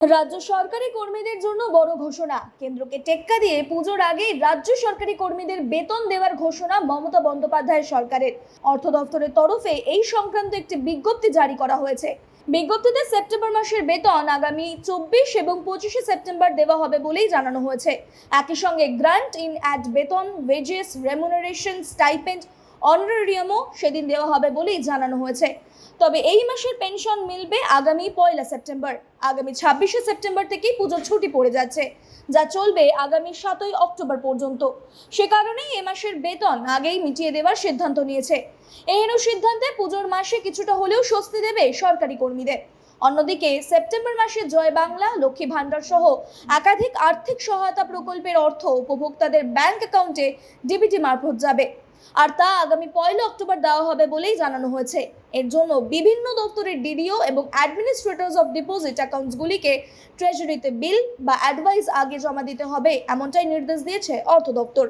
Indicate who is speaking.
Speaker 1: রাজ্য সরকারি কর্মীদের জন্য বড় ঘোষণা। কেন্দ্রকে টেক্কা দিয়ে পুজোর আগেই রাজ্য সরকারি কর্মীদের বেতন দেওয়ার ঘোষণা মমতা বন্দ্যোপাধ্যায় সরকারের। অর্থ দপ্তরের তরফে এই সংক্রান্ত একটি বিজ্ঞপ্তি জারি করা হয়েছে। বিজ্ঞপ্তিতে সেপ্টেম্বর মাসের বেতন আগামী চব্বিশ এবং পঁচিশে সেপ্টেম্বর দেওয়া হবে বলেই জানানো হয়েছে। একই সঙ্গে গ্রান্ট ইন অ্যাড বেতন, ওয়েজেস, রেমুনারেশন, স্টাইপেন্ড, অনারেরিয়ামও সেদিন দেওয়া হবে বলেই জানানো হয়েছে। তবে এই মাসের পেনশন মিলবে আগামী পয়লা সেপ্টেম্বর। আগামী ছাব্বিশে সেপ্টেম্বর থেকেই পুজোর ছুটি পড়ে যাচ্ছে, যা চলবে আগামী সাতই অক্টোবর পর্যন্ত। সে কারণেই এ মাসের বেতন আগেই মিটিয়ে দেওয়ার সিদ্ধান্ত নিয়েছে। এহেন সিদ্ধান্তে পুজোর মাসে কিছুটা হলেও স্বস্তি দেবে সরকারি কর্মীদের। অন্যদিকে সেপ্টেম্বর মাসে জয় বাংলা, লক্ষ্মী ভাণ্ডার সহ একাধিক আর্থিক সহায়তা প্রকল্পের অর্থ উপভোক্তাদের ব্যাংক অ্যাকাউন্টে ডিবিটি মারফত যাবে। আর তা আগামী পয়লা অক্টোবর দেওয়া হবে বলেই জানানো হয়েছে। এর জন্য বিভিন্ন দপ্তরের ডিডিও এবং অ্যাডমিনিস্ট্রেটর্স অফ ডিপোজিট অ্যাকাউন্টসগুলিকে ট্রেজারিতে বিল বা অ্যাডভাইস আগে জমা দিতে হবে, এমনটাই নির্দেশ দিয়েছে অর্থ দপ্তর।